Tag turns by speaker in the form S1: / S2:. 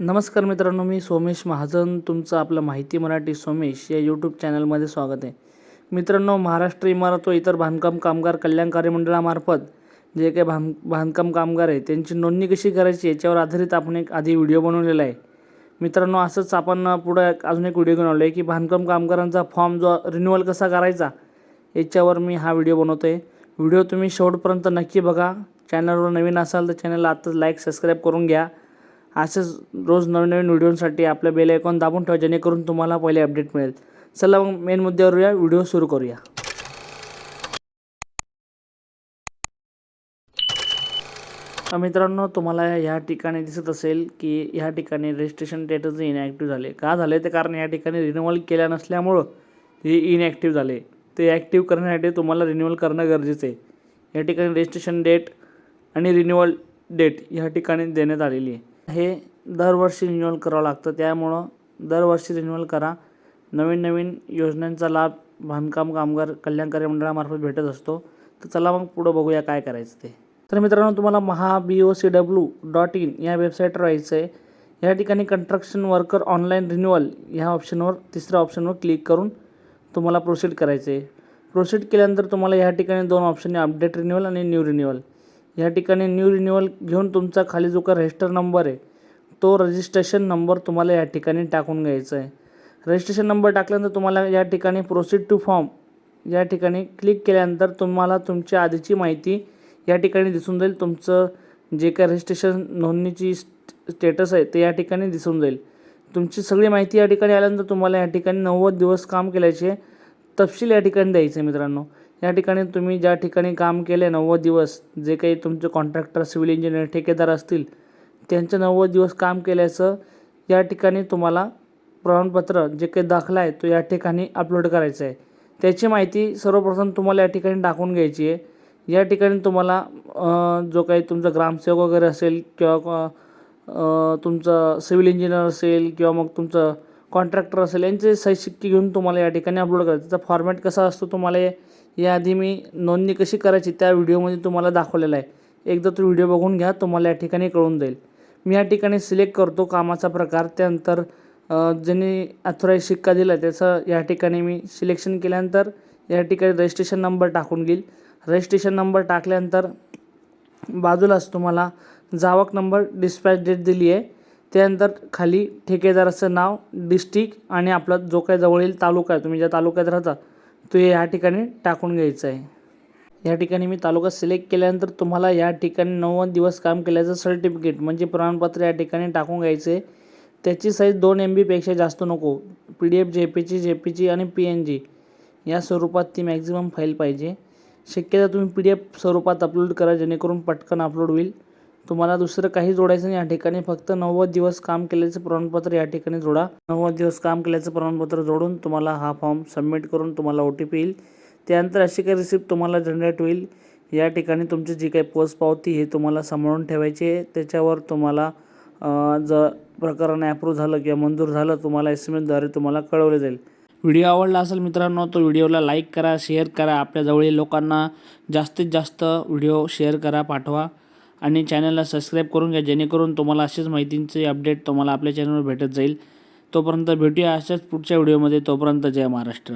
S1: नमस्कार मित्रांनो मी सोमेश महाजन. तुमचं आपलं माहिती मराठी सोमेश या यूट्यूब चॅनलमध्ये स्वागत आहे. मित्रांनो महाराष्ट्र इमारत व इतर बांधकाम कामगार कल्याणकारी मंडळामार्फत जे काही बांध बांधकाम कामगार आहे त्यांची नोंदणी कशी करायची याच्यावर आधारित आपण एक आधी व्हिडिओ बनवलेला आहे. मित्रांनो असंच आपण पुढं एक- अजून एक व्हिडिओ घेऊन आहे की बांधकाम कामगारांचा फॉर्म जो रिन्युअल कसा करायचा याच्यावर मी हा व्हिडिओ बनवतो आहे व्हिडिओ तुम्ही शेवटपर्यंत नक्की बघा. चॅनलवर नवीन असाल तर चॅनलला आत्ताच लाईक सबस्क्राईब करून घ्या. असेच रोज नवनवीन व्हिडिओंसाठी आपल्या आपलं बेल आयकॉन दाबून ठेवा जेणेकरून तुम्हाला पहिले अपडेट मिळेल. चला मग मेन मुद्द्यावर या व्हिडिओ सुरू करूया. मित्रांनो तुम्हाला ह्या ठिकाणी दिसत असेल की ह्या ठिकाणी रजिस्ट्रेशन स्टेटस इनॅक्टिव्ह झाले. का झाले? ते कारण या ठिकाणी रिन्युअल केल्या नसल्यामुळं हे इनॅक्टिव्ह झाले. ते ॲक्टिव्ह करण्यासाठी तुम्हाला रिन्युअल करणं गरजेचं आहे. या ठिकाणी रजिस्ट्रेशन डेट आणि रिन्युअल डेट ह्या ठिकाणी देण्यात आलेली आहे. हे दरवर्षी रिन्युअल करावं लागतं. त्यामुळं दरवर्षी रिन्युअल करा. नवीन नवीन योजनांचा लाभ बांधकाम कामगार कल्याणकारी मंडळामार्फत भेटत असतो. तर चला मग पुढं बघूया काय करायचं ते. तर मित्रांनो तुम्हाला Maha B O C W dot in या वेबसाईटवर राहायचं आहे या ठिकाणी कंस्ट्रक्शन वर्कर ऑनलाईन रिन्युअल ह्या ऑप्शनवर तिसऱ्या ऑप्शनवर क्लिक करून तुम्हाला प्रोसीड करायचं आहे प्रोसीड केल्यानंतर तुम्हाला या ठिकाणी दोन ऑप्शन आहे अपडेट रिन्युअल आणि न्यू रिन्युअल या ठिकाणी न्यू रिन्युअल घेऊन तुमचा खाली जो काही रजिस्टर नंबर आहे तो रजिस्ट्रेशन नंबर तुम्हाला या ठिकाणी टाकून घ्यायचा आहे. रजिस्ट्रेशन नंबर टाकल्यानंतर तुम्हाला या ठिकाणी प्रोसीड टू फॉर्म या ठिकाणी क्लिक केल्यानंतर तुम्हाला तुमच्या आधीची माहिती या ठिकाणी दिसून जाईल. तुमचं जे काय रजिस्ट्रेशन नोंदणीची स्टेटस आहे ते या ठिकाणी दिसून जाईल. तुमची सगळी माहिती या ठिकाणी आल्यानंतर तुम्हाला या ठिकाणी नव्वद दिवस काम केल्याचे तपशील या ठिकाणी द्यायचे आहे मित्रांनो. या ठिकाणी तुम्ही ज्या ठिकाणी काम केले नव्वद दिवस जे काही तुमचे कॉन्ट्रॅक्टर सिव्हिल इंजिनियर ठेकेदार असतील त्यांचे नव्वद दिवस काम केल्याचं या ठिकाणी तुम्हाला प्रमाणपत्र जे काही दाखला आहे तो या ठिकाणी अपलोड करायचा आहे. त्याची माहिती सर्वप्रथम तुम्हाला या ठिकाणी टाकून घ्यायची आहे. या ठिकाणी तुम्हाला जो काही तुमचा ग्रामसेवक वगैरे असेल किंवा तुमचं सिव्हिल इंजिनियर असेल किंवा मग तुमचं कॉन्ट्रॅक्टर असेल यांचे सही शिक्के घेऊन तुम्हाला या ठिकाणी अपलोड करायचं. त्याचा फॉर्मॅट कसा असतो तुम्हाला या- याआधी मी नोंदणी कशी करायची त्या व्हिडिओमध्ये तुम्हाला दाखवलेला आहे. एकदा तो व्हिडिओ बघून घ्या तुम्हाला या ठिकाणी कळून जाईल. मी या ठिकाणी सिलेक्ट करतो कामाचा प्रकार त्यानंतर ज्यांनी अथोराईज शिक्का दिला त्याचं या ठिकाणी मी सिलेक्शन केल्यानंतर या ठिकाणी रजिस्ट्रेशन नंबर टाकून घेईल. रजिस्ट्रेशन नंबर टाकल्यानंतर बाजूलाच तुम्हाला जावक नंबर डिस्पॅच डेट दिली आहे. त्यानंतर खाली ठेकेदाराचं नाव डिस्ट्रिक्ट आणि आपला जो काही जवळील तालुका आहे तुम्ही ज्या तालुक्यात राहता तो या ठिकाणी टाकून घ्यायचा आहे. या ठिकाणी मी तालुका सिलेक्ट केल्यानंतर तुम्हाला या ठिकाणी नव्वद दिवस काम केल्याचं सर्टिफिकेट म्हणजे प्रमाणपत्र या ठिकाणी टाकून घ्यायचं आहे. त्याची साईज दोन एम बीपेक्षा जास्त नको पी डी एफ जे पीची जे पीची आणि पी एन जी या स्वरूपात ती मॅक्झिमम फाईल पाहिजे. शक्यता तुम्ही पी डी एफ स्वरूपात अपलोड करा जेणेकरून पटकन अपलोड होईल. तुम्हाला दुसरं काही जोडायचं नाही. या ठिकाणी फक्त नव्वद दिवस काम केल्याचं प्रमाणपत्र या ठिकाणी जोडा. नव्वद दिवस काम केल्याचं प्रमाणपत्र जोडून तुम्हाला हा फॉर्म सबमिट करून तुम्हाला ओ टी पी येईल. त्यानंतर अशी काही रिसिप्ट तुम्हाला जनरेट होईल. या ठिकाणी तुमची जी काही पोस्ट पावती हे तुम्हाला सांभाळून ठेवायची आहे. त्याच्यावर तुम्हाला जर प्रकरण ॲप्रूव्ह झालं किंवा मंजूर झालं तुम्हाला एस एम एसद्वारे तुम्हाला कळवले जाईल. व्हिडिओ आवडला असेल मित्रांनो तो व्हिडिओला लाईक करा शेअर करा. आपल्या जवळील लोकांना जास्तीत जास्त व्हिडिओ शेअर करा पाठवा. आणि चॅनलला सबस्क्राईब करून घ्या जेणेकरून तुम्हाला अशीच माहितींचे अपडेट तुम्हाला आपल्या चॅनलवर भेटत जाईल. तोपर्यंत भेटूया अशाच पुढच्या व्हिडिओमध्ये. तोपर्यंत जय महाराष्ट्र.